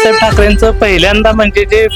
बाळासाहेब ठाकरेंचं पहिल्यांदा म्हणजे जे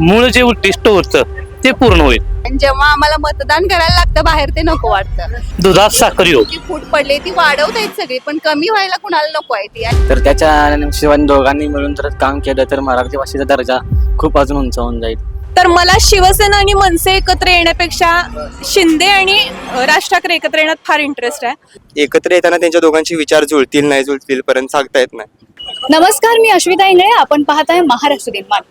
मूळ जे उद्दिष्ट होतं ते पूर्ण होईल. आणि जेव्हा आम्हाला मतदान करायला लागतं बाहेर ते नको वाटतं. दुधात साखर योग जी फूट पडली ती वाढवत आहेत सगळी पण कमी व्हायला कुणाला नको आहे ती. आणि तर त्याच्या शिवाय दोघांनी मिळून जर काम केलं तर मराठी भाषेचा दर्जा खूप अजून उंचावून जाईल. तर मला शिवसेना आणि मनसे एकत्र येण्यापेक्षा शिंदे आणि राज ठाकरे एकत्र येण्यात फार इंटरेस्ट आहे. एकत्र येताना त्यांच्या दोघांचे विचार जुळतील नाही जुळतील पर्यंत सांगता येत नाही. नमस्कार मी अश्विता इंगळे. आपण पाहत आहे महाराष्ट्र दिनमान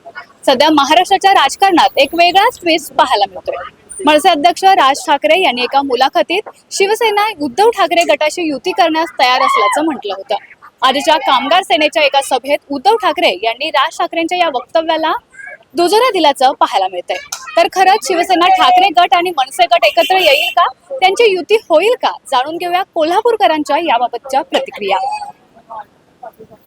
सध्या महाराष्ट्राच्या राजकारणात एक वेगळाच ट्विस्ट पाहायला मिळतोय. मनसे अध्यक्ष राज ठाकरे यांनी एका मुलाखतीत शिवसेना उद्धव ठाकरे गटाशी युती करण्यास तयार असल्याचं म्हटलं होतं. आजच्या कामगार सेनेच्या एका सभेत उद्धव ठाकरे यांनी राज ठाकरेंच्या या वक्तव्याला दुजोरा दिल्याचं पाहायला मिळतंय. तर खरंच शिवसेना ठाकरे गट आणि मनसे गट एकत्र येईल का? त्यांची युती होईल का? जाणून घेऊया कोल्हापूरकरांच्या याबाबतच्या प्रतिक्रिया.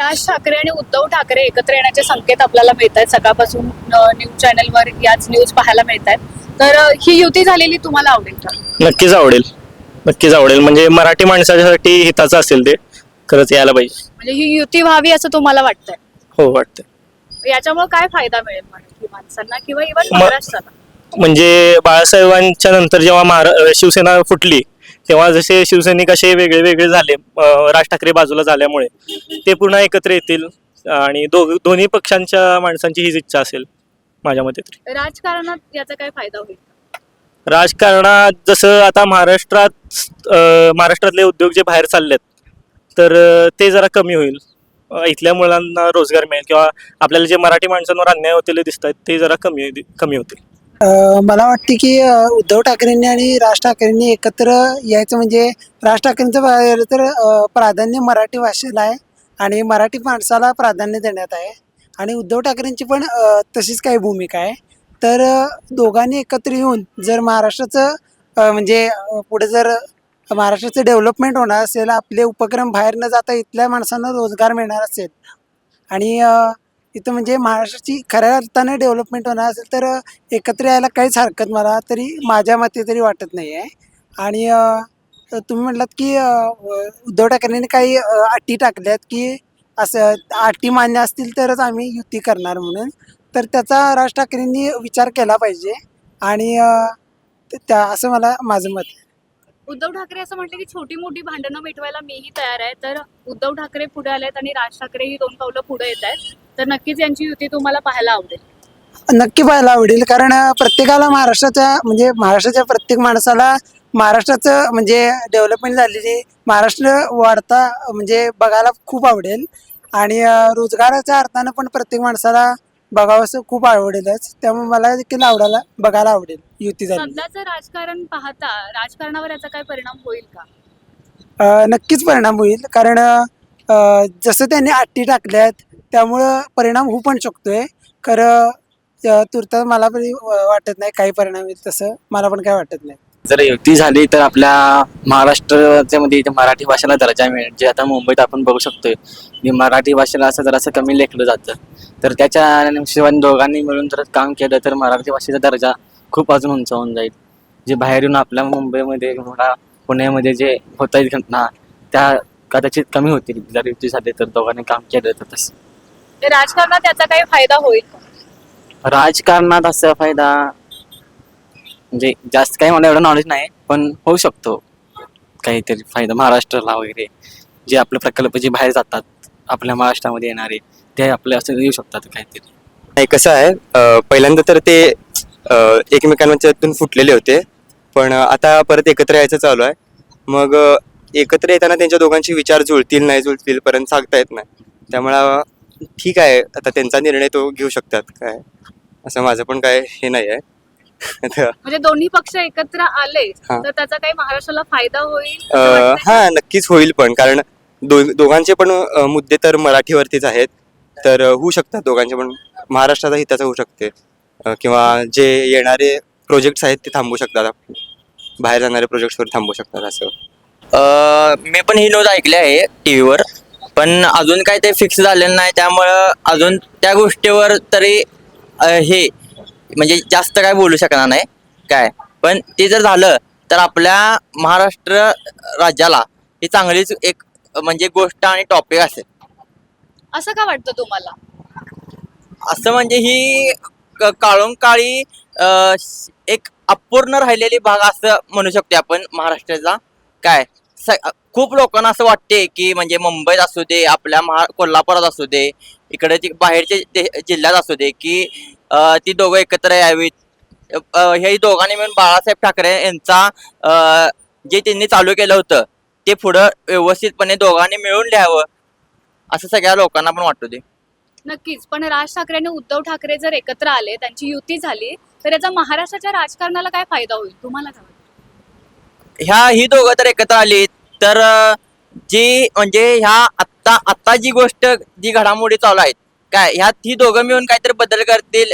राज ठाकरे आणि उद्धव ठाकरे एकत्र येण्याचे संकेत आपल्याला मिळत आहेत सकाळपासून न्यूज चॅनलवर याच न्यूज पाहायला मिळत आहेत तर ही युती झालेली तुम्हाला आवडेल का? नक्कीच आवडेल. नक्कीच आवडेल. म्हणजे मराठी माणसासाठी हिताचं असेल ते खरंच यायला पाहिजे. म्हणजे ही युती व्हावी असं तुम्हाला वाटतंय? हो वाटतं याच्यामुळे काय फायदा मिळेल मराठी माणसांना किंवा इव्हन म- महाराष्ट्राला. म्हणजे बाळासाहेबांच्या नंतर जेव्हा महारा शिवसेना फुटली तेव्हा जसे शिवसैनिक असे वेगळे वेगळे झाले अं, राज ठाकरे बाजूला झाल्यामुळे. ते पुन्हा एकत्र येतील आणि दोघ दोन्ही पक्षांच्या माणसांची हीच इच्छा असेल माझ्या मते तरी. राजकारणात याचा काय फायदा होईल? राजकारणात जसं आता महाराष्ट्रात अं, महाराष्ट्रातले उद्योग जे बाहेर चाललेत तर अं, ते जरा कमी होईल. इथल्या मुलांना रोजगार मिळेल किंवा आपल्याला जे मराठी माणसांवर अन्याय होतेले दिसत आहेत ते जरा कमी कमी होतील. मला वाटते की उद्धव ठाकरेंनी आणि राज ठाकरेंनी एकत्र यायचं म्हणजे राज ठाकरेंचं पाहिलं तर प्राधान्य मराठी भाषेला आहे आणि मराठी माणसाला प्राधान्य देण्यात आहे. आणि उद्धव ठाकरेंची पण तशीच काही भूमिका आहे. तर दोघांनी एकत्र येऊन जर महाराष्ट्राचं म्हणजे पुढे जर महाराष्ट्राचं डेव्हलपमेंट होणार असेल आपले उपक्रम बाहेर न जाता इथल्या माणसांना रोजगार मिळणार असेल. आणि इथं म्हणजे महाराष्ट्राची खऱ्या अर्थाने डेव्हलपमेंट होणार असेल तर एकत्र यायला काहीच हरकत मला तरी माझ्या मते तरी वाटत नाही आहे आणि तुम्ही म्हटलात की उद्धव ठाकरेंनी काही अटी टाकल्यात की असं अटी मान्य असतील तरच आम्ही युती करणार म्हणून. तर त्याचा राज ठाकरेंनी विचार केला पाहिजे. आणि त्या असं मला माझं मत आहे. उद्धव ठाकरे असं म्हटलं की छोटी मोठी भांडणं मिटवायला मीही तयार आहे. तर उद्धव ठाकरे पुढे आले आहेत आणि राज ठाकरे ही दोन पावलं पुढे येत आहेत. तर नक्कीच यांची युती तुम्हाला पाहायला आवडेल. नक्की पाहायला आवडेल. कारण प्रत्येकाला महाराष्ट्राच्या म्हणजे महाराष्ट्राच्या प्रत्येक माणसाला महाराष्ट्राचं म्हणजे डेव्हलपमेंट झालेली महाराष्ट्र वाढता म्हणजे बघायला खूप आवडेल. आणि रोजगाराच्या अर्थानं पण प्रत्येक माणसाला बघावंसं खूप आवडेलच. त्यामुळे मला देखील आवडायला बघायला आवडेल युती झाली. सध्याचं राजकारण पाहता राजकारणावर याचा काय परिणाम होईल का? अ, नक्कीच परिणाम होईल. कारण अ, जसं त्यांनी अट्टी टाकल्यात त्यामुळं परिणाम होऊ पण शकतोय. खरं अ, तुर्तास मला पण वाटत नाही काही परिणाम होईल तसं. मला पण काय वाटत नाही. जर युती झाली तर आपल्या महाराष्ट्राच्या मध्ये इथे मराठी भाषेला दर्जा मिळेल. जे आता मुंबईत आपण बघू शकतोय की मराठी भाषेला असं जरासं कमी लेखलं जातं तर त्याच्या शिवाय दोघांनी मिळून जर काम केलं तर मराठी भाषेचा दर्जा खूप अजून उंचावून जाईल. जे बाहेर येऊन आपल्या मुंबईमध्ये म्हणा पुण्यामध्ये जे होत आहेत घटना त्या कदाचित कमी होतील. जर युती झाली तर दोघांनी काम केलं तर तसं. राजकारणात याचा काही फायदा होईल राजकारणात असा फायदा म्हणजे जास्त काही मला एवढं नॉलेज नाही पण होऊ शकतो. काहीतरी फायदा महाराष्ट्राला वगैरे. जे आपले प्रकल्प जे बाहेर जातात आपल्या महाराष्ट्रामध्ये येणारे ते आपले असं येऊ शकतात काहीतरी. नाही कसं आहे पहिल्यांदा तर ते एकमेकांच्यातून फुटलेले होते. पण आता परत एकत्र यायचं चालू आहे. मग एकत्र येताना त्यांच्या दोघांचे विचार जुळतील नाही जुळतील पर्यंत सांगता येत नाही. त्यामुळं ठीक आहे आता त्यांचा निर्णय तो घेऊ शकतात काय? असं माझं पण काय हे नाही आहे. म्हणजे दोन्ही पक्ष एकत्र आले. तर त्याचा काही महाराष्ट्राला फायदा होईल? हा नक्कीच होईल पण कारण दो दोघांचे पण मुद्दे तर मराठीवरतीच आहेत. तर होऊ शकतात दोघांचे पण. महाराष्ट्राचा हिताचं होऊ शकते. किंवा जे येणारे प्रोजेक्ट्स आहेत ते थांबू शकतात. बाहेर जाणारे प्रोजेक्ट्सवर थांबू शकतात असं. अ, मी पण ही न्यूज ऐकली आहे टी व्हीवर पण अजून काय ते फिक्स झालेलं नाही. त्यामुळं अजून त्या गोष्टीवर तरी हे म्हणजे जास्त काय बोलू शकणार नाही. काय? पण ते जर झालं तर आपल्या महाराष्ट्र राज्याला ही चांगलीच एक म्हणजे गोष्ट आणि टॉपिक असेल. असं का वाटतं तुम्हाला? असं म्हणजे ही क- काळोख काळी अं, श- एक अपूर्ण राहिलेली भाग असं म्हणू शकतो आपण महाराष्ट्राचा. काय? खूप लोकांना असं वाटते की म्हणजे मुंबईत असू दे आपल्या महा कोल्हापुरात असू दे इकडे जे बाहेरचे दे- जिल्ह्यात असू दे की ती दोघं एकत्र यावीत. हे दोघांनी मिळून बाळासाहेब ठाकरे यांचा जे त्यांनी चालू केलं होतं ते पुढं व्यवस्थितपणे दोघांनी मिळून लिहावं असं सगळ्या लोकांना पण वाटू दे. नक्कीच. पण राज ठाकरे आणि उद्धव ठाकरे जर एकत्र आले त्यांची युती झाली तर याचा महाराष्ट्राच्या राजकारणाला काय फायदा होईल? तुम्हाला काय? ह्या ही दोघं तर एकत्र आली तर जी म्हणजे ह्या आत्ता आत्ता जी गोष्ट जी घडामोडी चालू आहेत काय ह्यात ही दोघं मिळून काहीतरी बदल करतील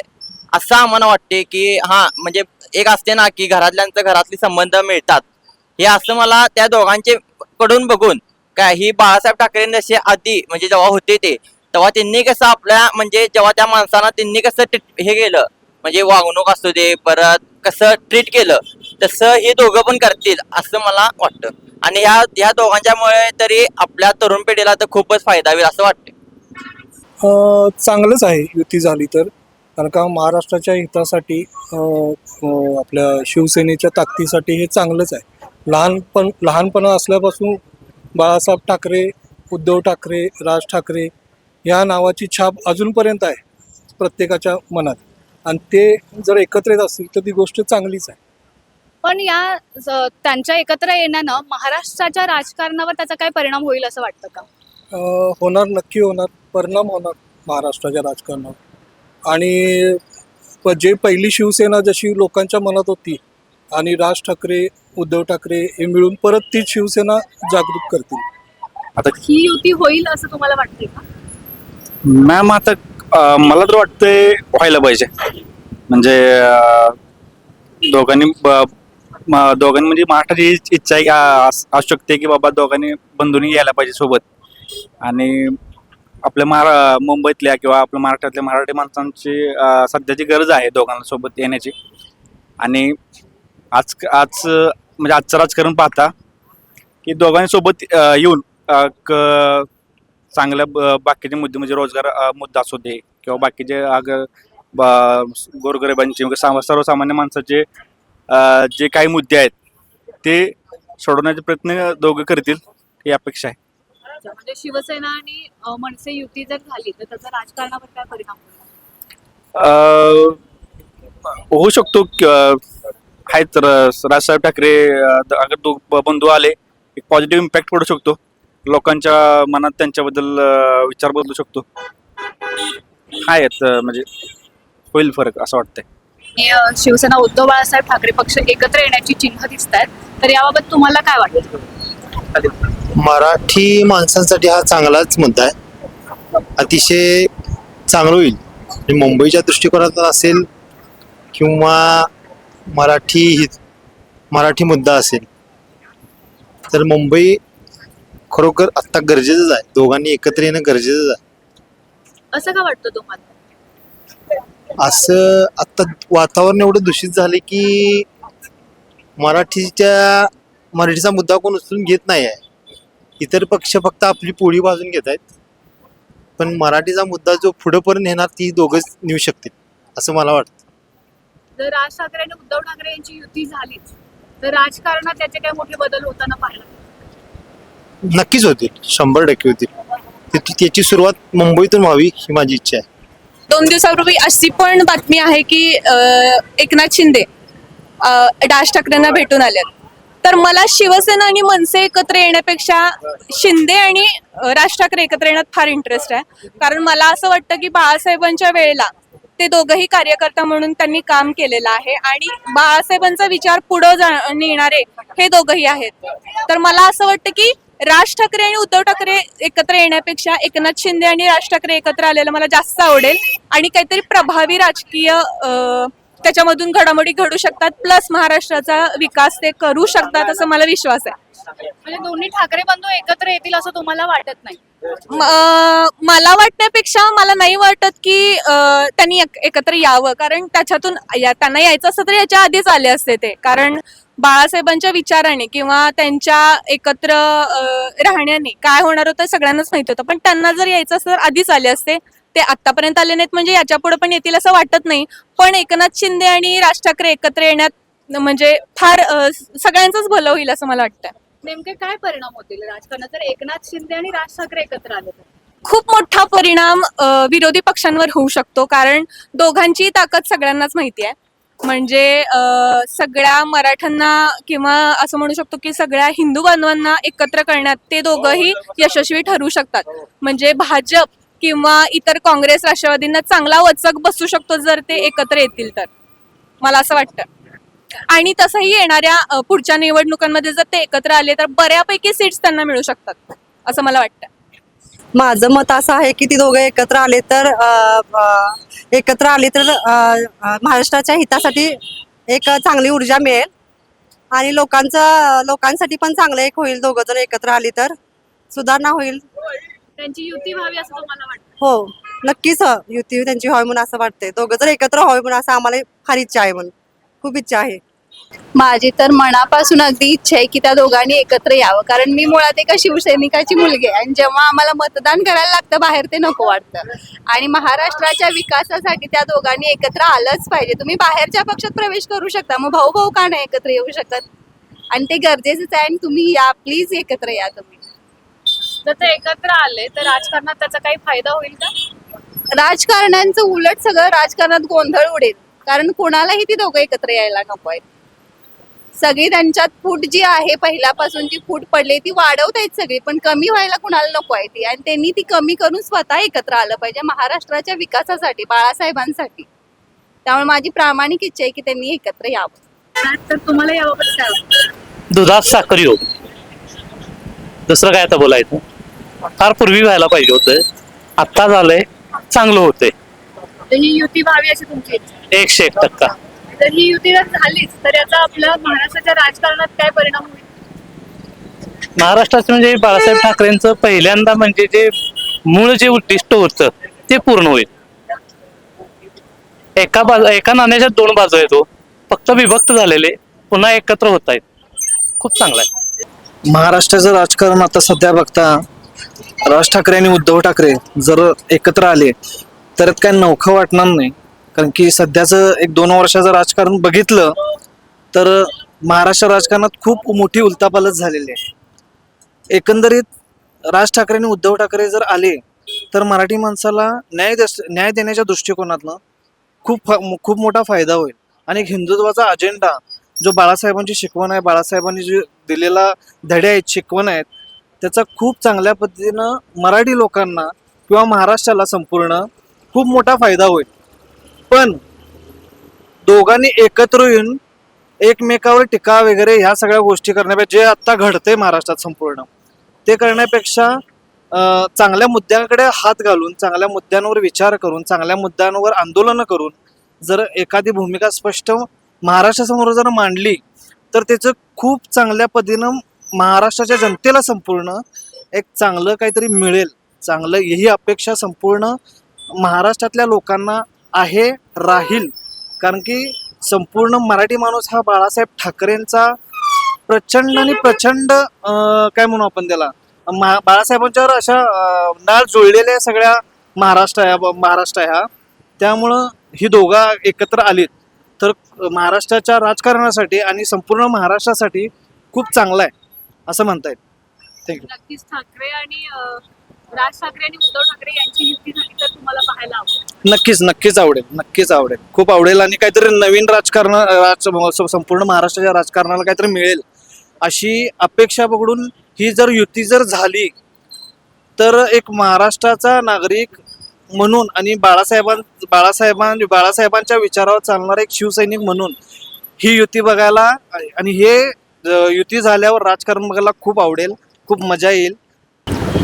असं आम्हाला वाटते की हा म्हणजे एक असते ना की घरातल्यांचं घरातले संबंध मिळतात. हे असं मला त्या दोघांचे कडून बघून काय ही बाळासाहेब ठाकरे जसे आधी म्हणजे जेव्हा होते ते तेव्हा त्यांनी कसं आपल्या म्हणजे जेव्हा त्या माणसांना त्यांनी कसं हे केलं म्हणजे वागणूक असू दे परत कसं ट्रीट केलं तसं हे दोघं पण करतील असं मला वाटतं. आणि ह्या ह्या दोघांच्यामुळे तरी आपल्या तरुण पिढीला तर खूपच फायदा होईल असं वाटतं. चांगलंच आहे युती झाली तर. कारण का महाराष्ट्राच्या हितासाठी आपल्या शिवसेनेच्या ताकदीसाठी हे चांगलंच आहे. लहानपण लहानपणा असल्यापासून बाळासाहेब ठाकरे उद्धव ठाकरे राज ठाकरे या नावाची छाप अजूनपर्यंत आहे प्रत्येकाच्या मनात. आणि ते जर एकत्र येत असतील तर ती गोष्ट चांगलीच आहे. पण या ज- त्यांच्या एकत्र येण्यानं महाराष्ट्राच्या राजकारणावर त्याचा काय परिणाम होईल असं वाटतं का? होणार नक्की होणार परिणाम होणार महाराष्ट्राच्या राजकारणावर. आणि प- जे पहिली शिवसेना जशी लोकांच्या मनात होती आणि राज ठाकरे उद्धव ठाकरे हे मिळून परत तीच शिवसेना जागृत करतील. ही युती होईल असं तुम्हाला वाटतंय का? मॅम आता अं, मला तर वाटतंय व्हायला पाहिजे. म्हणजे अं, दोघांनी ब- म- दोघांनी म्हणजे महाराष्ट्राची इच्छा आहे, असू शकते की बाबा दोघांनी बंधूंनी यायला पाहिजे सोबत. आणि आपल्या महारा मुंबईतल्या किंवा आपल्या महाराष्ट्रातल्या मराठी माणसांची सध्याची गरज आहे दोघांना सोबत येण्याची. आणि आज आज म्हणजे आजचं राजकारण पाहता की दोघांनी सोबत येऊन क- चांगल्या ब- बाकीचे मुद्दे म्हणजे रोजगार मुद्दा असू दे किंवा बाकीचे आग ब- गोरगरिबांचे सर्वसामान्य माणसाचे जे काही मुद्दे आहेत ते सोडवण्याचे प्रयत्न दोघं करतील ही अपेक्षा आहे. म्हणजे शिवसेना आणि मनसे युती जर झाली तर त्याचा राजकारणावर काय परिणाम होईल? अ, होऊ शकतो आहेत तर राजसाहेब ठाकरे अगर दो ब- बंधू आले एक पॉझिटिव्ह इम्पॅक्ट पडू शकतो. लोकांच्या मनात त्यांच्याबद्दल विचार बदलू शकतो. आहेत म्हणजे होईल फरक असं वाटतंय. शिवसेना उद्धव बाळासाहेब ठाकरे पक्ष एकत्र येण्याची चिन्ह दिसत आहेत तर याबाबत तुम्हाला काय वाटतं? मराठी माणसांसाठी हा चांगलाच मुद्दा आहे. अतिशय चांगलं होईल. म्हणजे मुंबईच्या दृष्टिकोनातून असेल किंवा मराठी हित मराठी मुद्दा असेल तर मुंबई खरोखर आत्ता गरजेचंच आहे. दोघांनी एकत्र येणं गरजेचंच आहे. असं का वाटतं तुम्हाला? असं आत्ता वातावरण एवढं दूषित झालं की मराठीच्या मराठीचा मुद्दा कोण उचलून घेत नाही आहे. इतर पक्ष फक्त आपली पोळी बाजून घेत आहेत. पण मराठीचा मुद्दा जो पुढेपर्यंत नेणार ती दोघंच नेऊ शकतील असं मला वाटतं. जर राज ठाकरे आणि उद्धव ठाकरे यांची युती झालीच तर राजकारणात त्याचे काय मोठे बदल होताना पाहायला मिळतील. नक्कीच होतील शंभर टक्के होतील. ते- त्याची सुरुवात मुंबईतून व्हावी ही माझी इच्छा आहे. दोन दिवसापूर्वी अशी पण बातमी आहे की एकनाथ शिंदे राज ठाकरेंना भेटून आल्यात तर मला शिवसेना आणि मनसे एकत्र येण्यापेक्षा शिंदे आणि राज ठाकरे एकत्र येण्यात फार इंटरेस्ट आहे. कारण मला असं वाटतं की बाळासाहेबांच्या वेळेला ते दोघंही कार्यकर्ता म्हणून त्यांनी काम केलेलं आहे आणि बाळासाहेबांचा विचार पुढं जा नेणारे हे दोघंही आहेत. तर मला असं वाटतं की राज ठाकरे आणि उद्धव ठाकरे एकत्र येण्यापेक्षा एकनाथ शिंदे आणि राज ठाकरे एकत्र आलेलं मला जास्त आवडेल आणि काहीतरी प्रभावी राजकीय त्याच्यामधून घडामोडी घडू शकतात प्लस महाराष्ट्राचा विकास ते करू शकतात असं मला विश्वास आहे. म्हणजे दोन्ही ठाकरे बंधू एकत्र येतील असं तुम्हाला वाटत नाही? मला वाटण्यापेक्षा मला नाही वाटत की त्यांनी एक- एकत्र यावं. कारण त्याच्यातून त्यांना यायचं असतं तर याच्या आधीच आले असते ते. कारण बाळासाहेबांच्या विचाराने किंवा त्यांच्या एकत्र राहण्याने काय होणार होतं सगळ्यांनाच माहीत होतं. पण त्यांना जर यायचं असतं तर आधीच आले असते. ते आतापर्यंत आले नाहीत म्हणजे याच्यापुढे पण येतील असं वाटत नाही. पण एकनाथ शिंदे आणि राज ठाकरे एकत्र येण्यात म्हणजे फार सगळ्यांचंच भलं होईल असं मला वाटतं नेमके काय परिणाम होतील राजकारणात? जर एकनाथ शिंदे आणि राज ठाकरे एकत्र आले तर. खूप मोठा परिणाम विरोधी पक्षांवर होऊ शकतो कारण दोघांची ताकद सगळ्यांनाच माहिती आहे म्हणजे सगळ्या मराठ्यांना किंवा असं म्हणू शकतो की सगळ्या हिंदू बांधवांना एकत्र करण्यात ते दोघंही यशस्वी ठरू शकतात. म्हणजे भाजप किंवा इतर काँग्रेस राष्ट्रवादींना चांगला वचक बसू शकतो जर ते एकत्र येतील तर. मला असं वाटतं. आणि तसंही येणाऱ्या पुढच्या निवडणुकांमध्ये जर ते एकत्र आले तर बऱ्यापैकी सीट्स त्यांना मिळू शकतात असं मला वाटतं. माझं मत असं आहे की ती दोघं एकत्र आले तर एकत्र आले तर महाराष्ट्राच्या हितासाठी एक चांगली ऊर्जा मिळेल. आणि लोकांचं लोकांसाठी पण चांगलं एक होईल दोघं जर एकत्र आली तर. सुधारणा होईल. त्यांची युती व्हावी असं तुम्हाला वाटतं हो नक्कीच युती त्यांची व्हावी म्हणून असं वाटतंय. दोघं जर एकत्र व्हावी म्हणून असं आम्हाला फार इच्छा आहे म्हणून. खूप इच्छा आहे. माझी तर मनापासून अगदी इच्छा आहे की त्या दोघांनी एकत्र यावं. कारण मी मुळात एका शिवसैनिकाची मुलगी आहे. आणि जेव्हा आम्हाला मतदान करायला लागतं बाहेर ते नको वाटतं. आणि महाराष्ट्राच्या विकासासाठी त्या दोघांनी एकत्र आलंच पाहिजे. तुम्ही बाहेरच्या पक्षात प्रवेश करू शकता. मग भाऊ भाऊ का नाही एकत्र येऊ शकत? आणि ते गरजेचंच आहे आणि तुम्ही या. प्लीज एकत्र या तुम्ही. जर ते एकत्र आले तर राजकारणात त्याचा काही फायदा होईल का? राजकारण्यांचं उलट सगळं राजकारणात गोंधळ उडेल. कारण कोणालाही ती दोघं एकत्र यायला नको आहेत. सगळी त्यांच्यात फूट जी आहे पहिल्यापासून जी फूट पडली ती वाढवत आहेत सगळी पण कमी व्हायला कुणाला नको आहे ती. आणि त्यांनी ती कमी करून स्वतः एकत्र आलं पाहिजे महाराष्ट्राच्या विकासासाठी बाळासाहेबांसाठी. त्यामुळे माझी प्रामाणिक इच्छा आहे की त्यांनी एकत्र यावं. तर तुम्हाला याबाबत काय दुधात साखर योग. दुसरं काय आता बोलायचं? फार पूर्वी व्हायला पाहिजे होतं. आत्ता झालंय चांगलं होतंय. तर ही युती व्हावी अशी तुमची इच्छा आहे. एकशे एक टक्का. तर ही युती जर झालीच तर याचा आपल्या महाराष्ट्राच्या राजकारणात काय परिणाम होईल? महाराष्ट्राचं म्हणजे बाळासाहेब ठाकरेंचं पहिल्यांदा म्हणजे जे मूळ जे उद्दिष्ट होतं ते पूर्ण होईल. एका बाजू एका नाण्याच्या दोन बाजू आहेत हो. फक्त विभक्त झालेले पुन्हा एकत्र होत आहेत खूप चांगलं आहे. महाराष्ट्राचं राजकारण आता सध्या बघता राज ठाकरे आणि उद्धव ठाकरे जर एकत्र आले तर काय नौखं वाटणार नाही. कारण की सध्याचं एक दोन वर्षाचं राजकारण बघितलं तर महाराष्ट्र राजकारणात खूप मोठी उलतापालत झालेली आहे. एकंदरीत राज ठाकरे आणि उद्धव ठाकरे जर आले तर मराठी माणसाला न्याय न्याय देण्याच्या दृष्टिकोनातनं खूप खूप मोठा फायदा होईल. आणि एक हिंदुत्वाचा अजेंडा जो बाळासाहेबांची शिकवण आहे बाळासाहेबांनी जे दिलेला धडे आहेत शिकवण आहेत त्याचा खूप चांगल्या पद्धतीनं मराठी लोकांना किंवा महाराष्ट्राला संपूर्ण खूप मोठा फायदा होईल. पण दोघांनी एकत्र येऊन एकमेकावर टीका वगैरे ह्या सगळ्या गोष्टी करण्यापेक्षा जे आत्ता घडतंय महाराष्ट्रात संपूर्ण ते करण्यापेक्षा चांगल्या मुद्द्यांकडे हात घालून चांगल्या मुद्द्यांवर विचार करून चांगल्या मुद्द्यांवर आंदोलनं करून जर एखादी भूमिका स्पष्ट महाराष्ट्रासमोर जर मांडली तर त्याचं खूप चांगल्या पद्धतीनं महाराष्ट्राच्या जनतेला संपूर्ण एक चांगलं काहीतरी मिळेल. चांगलं ही अपेक्षा संपूर्ण महाराष्ट्रातल्या लोकांना आहे राहील. कारण की संपूर्ण मराठी माणूस हा बाळासाहेब ठाकरेंचा प्रचंड आणि प्रचंड काय म्हणू आपण त्याला? महा- बाळासाहेबांच्यावर अशा नाळ जुळलेल्या सगळ्या महाराष्ट्र आहे महाराष्ट्र आहे हा. त्यामुळं ही दोघा एकत्र आलीत. तर महाराष्ट्राच्या राजकारणासाठी आणि संपूर्ण महाराष्ट्रासाठी खूप चांगला आहे. असं म्हणता येईल. थँक्यू नक्कीच ठाकरे आणि राज ठाकरे आणि उद्धव ठाकरे यांची युती झाली तर तुम्हाला पाहायला आवडेल. नक्कीच नक्कीच आवडेल नक्कीच आवडेल. खूप आवडेल आणि काहीतरी नवीन राजकारण राज संपूर्ण महाराष्ट्राच्या राजकारणाला काहीतरी मिळेल. अशी अपेक्षा पकडून ही जर युती जर झाली तर एक महाराष्ट्राचा नागरिक म्हणून आणि बाळासाहेबां बाळासाहेबां बाळासाहेबांच्या विचारावर चालणारा एक शिवसैनिक म्हणून ही युती बघायला आणि हे युती झाल्यावर राजकारण बघायला खूप आवडेल खूप मजा येईल.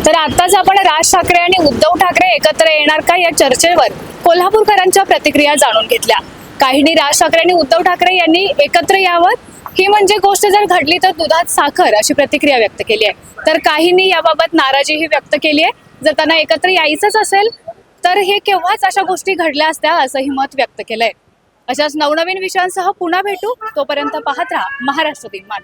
तर आताच आपण राज ठाकरे आणि उद्धव ठाकरे एकत्र येणार का या चर्चेवर? कोल्हापूरकरांच्या प्रतिक्रिया जाणून घेतल्या. काहींनी राज ठाकरे आणि उद्धव ठाकरे यांनी एकत्र यावं? ही म्हणजे गोष्ट जर घडली तर दुधात साखर अशी प्रतिक्रिया व्यक्त केली आहे. तर काहींनी याबाबत नाराजीही व्यक्त केली आहे. जर त्यांना एकत्र यायचंच असेल तर हे केव्हाच अशा गोष्टी घडल्या असत्या असंही मत व्यक्त केलंय. अशाच नवनवीन विषयांसह पुन्हा भेटू. तोपर्यंत पाहत राहा महाराष्ट्र दिन मान